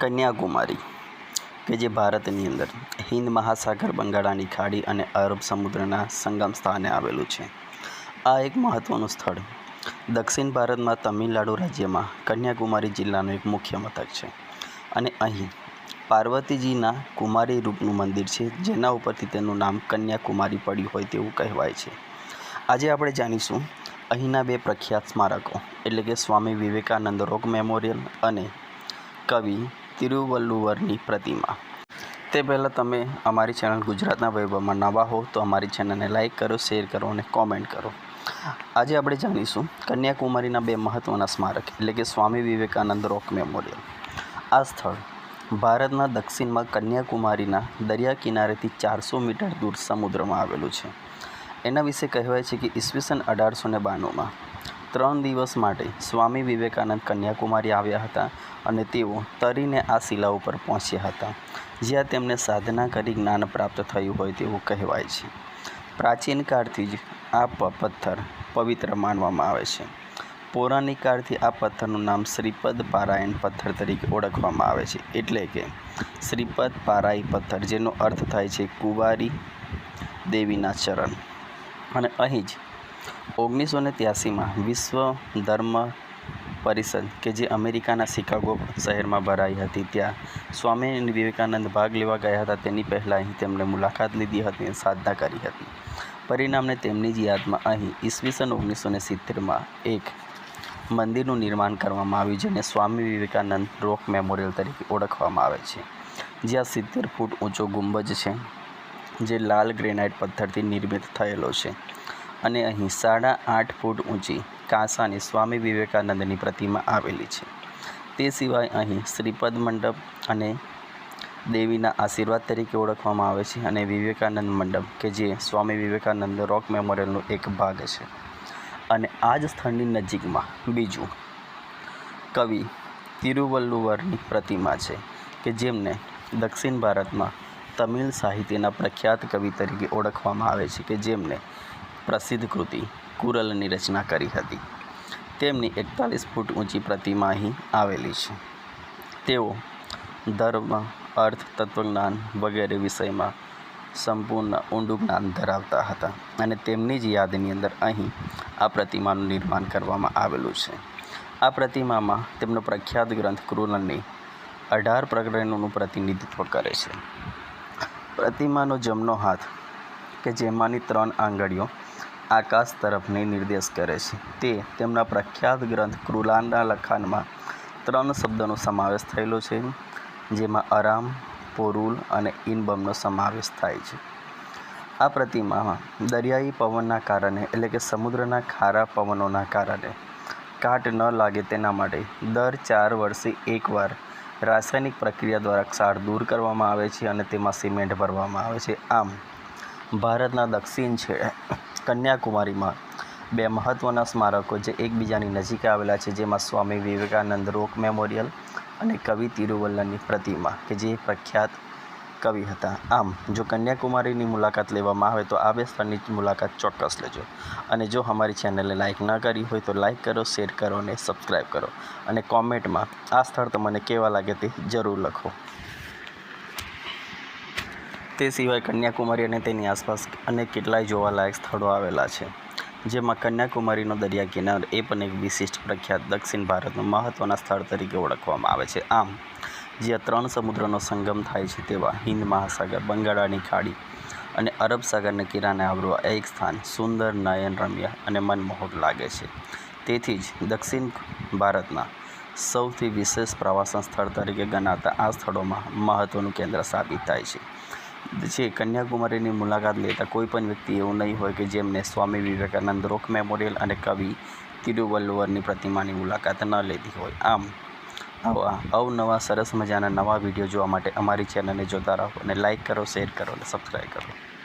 કન્યાકુમારી, કે જે ભારતની અંદર હિન્દ મહાસાગર બંગાળાની ખાડી અને અરબ સમુદ્રના સંગમ સ્થાને આવેલું છે. આ એક મહત્ત્વનું સ્થળ. દક્ષિણ ભારતમાં તમિલનાડુ રાજ્યમાં કન્યાકુમારી જિલ્લાનું એક મુખ્ય મથક છે. અને અહીં પાર્વતીજીના કુમારી રૂપનું મંદિર છે, જેના ઉપરથી તેનું નામ કન્યાકુમારી પડ્યું હોય તેવું કહેવાય છે. આજે આપણે જાણીશું અહીંના બે પ્રખ્યાત સ્મારકો, એટલે કે સ્વામી વિવેકાનંદ રોક મેમોરિયલ અને કવિ તિરુવલ્લુવરની પ્રતિમા. તે પહેલાં તમે અમારી ચેનલ ગુજરાતના વૈભવમાં નવા હો તો અમારી ચેનલને લાઇક કરો, શેર કરો અને કોમેન્ટ કરો. આજે આપણે જાણીશું કન્યાકુમારીના બે મહત્ત્વના સ્મારક, એટલે કે સ્વામી વિવેકાનંદ રોક મેમોરિયલ. આ સ્થળ ભારતના દક્ષિણમાં કન્યાકુમારીના દરિયા કિનારેથી ચારસો મીટર દૂર સમુદ્રમાં આવેલું છે. એના વિશે કહેવાય છે કે ઈસવીસન અઢારસો ને બાણુંમાં ત્રણ દિવસ માટે સ્વામી વિવેકાનંદ કન્યાકુમારી આવ્યા હતા અને તેઓ તરીને આ શિલા ઉપર પહોંચ્યા હતા. જ્યાં તેમને સાધના કરી જ્ઞાન પ્રાપ્ત થયું હોય તેવું કહેવાય છે. પ્રાચીન કાળથી જ આ પથ્થર પવિત્ર માનવામાં આવે છે. પૌરાણિક કાળથી આ પથ્થરનું નામ શ્રીપદ પારાયણ પથ્થર તરીકે ઓળખવામાં આવે છે. એટલે કે શ્રીપદ પારાઈ પથ્થર, જેનો અર્થ થાય છે કુંવારી દેવીના ચરણ. અને અહીં જ ઓગણીસો ને ત્યાસીમાં વિશ્વ ધર્મ પરિષદ કે જે અમેરિકાના શિકાગો શહેરમાં ભરાઈ હતી, ત્યાં સ્વામી વિવેકાનંદ ભાગ લેવા ગયા હતા. તેની પહેલાં અહીં તેમણે મુલાકાત લીધી હતી અને સાધના કરી હતી. પરિણામને તેમની જ યાદમાં અહીં ઈસવીસન ઓગણીસો ને સિત્તેરમાં એક મંદિરનું નિર્માણ કરવામાં આવ્યું, જેને સ્વામી વિવેકાનંદ રોક મેમોરિયલ તરીકે ઓળખવામાં આવે છે. જ્યાં સિત્તેર ફૂટ ઊંચો ગુંબજ છે, જે લાલ ગ્રેનાઇટ પથ્થરથી નિર્મિત થયેલો છે. અને અહીં સાડા આઠ ફૂટ ઊંચી કાંસાની સ્વામી વિવેકાનંદની પ્રતિમા આવેલી છે. તે સિવાય અહીં શ્રીપદ મંડપ અને દેવીના આશીર્વાદ તરીકે ઓળખવામાં આવે છે અને વિવેકાનંદ મંડપ, કે જે સ્વામી વિવેકાનંદ રોક મેમોરિયલનો એક ભાગ છે. અને આ જ સ્થળની નજીકમાં બીજું કવિ તિરુવલ્લુવરની પ્રતિમા છે, કે જેમને દક્ષિણ ભારતમાં તમિલ સાહિત્યના પ્રખ્યાત કવિ તરીકે ઓળખવામાં આવે છે, કે જેમને પ્રસિદ્ધ કૃતિ કુરલની રચના કરી હતી. તેમની એકતાલીસ ફૂટ ઊંચી પ્રતિમા અહીં આવેલી છે. તેઓ ધર્મ, અર્થ, તત્વજ્ઞાન વગેરે વિષયમાં સંપૂર્ણ ઊંડું જ્ઞાન ધરાવતા હતા અને તેમની જ યાદની અંદર અહીં આ પ્રતિમાનું નિર્માણ કરવામાં આવેલું છે. આ પ્રતિમામાં તેમનો પ્રખ્યાત ગ્રંથ કૃલની અઢાર પ્રકરણોનું પ્રતિનિધિત્વ કરે છે. પ્રતિમાનો જમણો હાથ, કે જેમાંની ત્રણ આંગળીઓ આકાશ તરફને નિર્દેશ કરે છે. તે તેમના પ્રખ્યાત ગ્રંથ કૃલાનના લખાણમાં ત્રણ શબ્દોનો સમાવેશ થયેલો છે, જેમાં આરામ પોરુલ અને ઇનબમનો સમાવેશ થાય છે. આ પ્રતિમામાં દરિયાઈ પવનના કારણે એટલે કે સમુદ્રના ખારા પવનોના કારણે કાટ ન લાગે તેના માટે દર ચાર વર્ષે એકવાર રાસાયણિક પ્રક્રિયા દ્વારા ક્ષાર દૂર કરવામાં આવે છે અને તેમાં સિમેન્ટ ભરવામાં આવે છે. આમ, ભારતના દક્ષિણ છેડે કન્યાકુમારીમાં બે મહત્ત્વના સ્મારકો જે એકબીજાની નજીક આવેલા છે, જેમાં સ્વામી વિવેકાનંદ રોક મેમોરિયલ અને કવિ તિરુવલ્લનની પ્રતિમા, કે જે પ્રખ્યાત કવિ હતા. આમ, જો કન્યાકુમારીની મુલાકાત લેવામાં આવે તો આ બે સ્થળની મુલાકાત ચોક્કસ લેજો. અને જો અમારી ચેનલને લાઇક ન કરી હોય તો લાઇક કરો, શેર કરો અને સબસ્ક્રાઈબ કરો. અને કોમેન્ટમાં આ સ્થળ તમને કેવા લાગે તે જરૂર લખો. તે સિવાય કન્યાકુમારી અને તેની આસપાસ અનેક કેટલાય જોવાલાયક સ્થળો આવેલા છે. જેમાં કન્યાકુમારીનો દરિયા કિનાર એ પણ એક વિશિષ્ટ પ્રખ્યાત દક્ષિણ ભારતનું મહત્ત્વના સ્થળ તરીકે ઓળખવામાં આવે છે. આમ, જ્યાં ત્રણ સમુદ્રનો સંગમ થાય છે તેવા હિન્દ મહાસાગર બંગાળાની ખાડી અને અરબ સાગરને કિનારે આવરવા એક સ્થાન સુંદર નયનરમ્ય અને મનમોહક લાગે છે. તેથી જ દક્ષિણ ભારતના સૌથી વિશેષ પ્રવાસન સ્થળ તરીકે ગણાતા આ સ્થળોમાં મહત્ત્વનું કેન્દ્ર સાબિત થાય છે. જે કન્યાકુમારીની મુલાકાત લેતા કોઈ પણ વ્યક્તિ એવું નહીં હોય કે જેમને સ્વામી વિવેકાનંદ રોક મેમોરિયલ અને કવિ તિરુવલ્લુવરની પ્રતિમાની મુલાકાત ન લીધી હોય. આમ, આવા અવનવા સરસ મજાના નવા વીડિયો જોવા માટે અમારી ચેનલને જોતા રહો અને લાઇક કરો, શેર કરો અને સબસ્ક્રાઈબ કરો.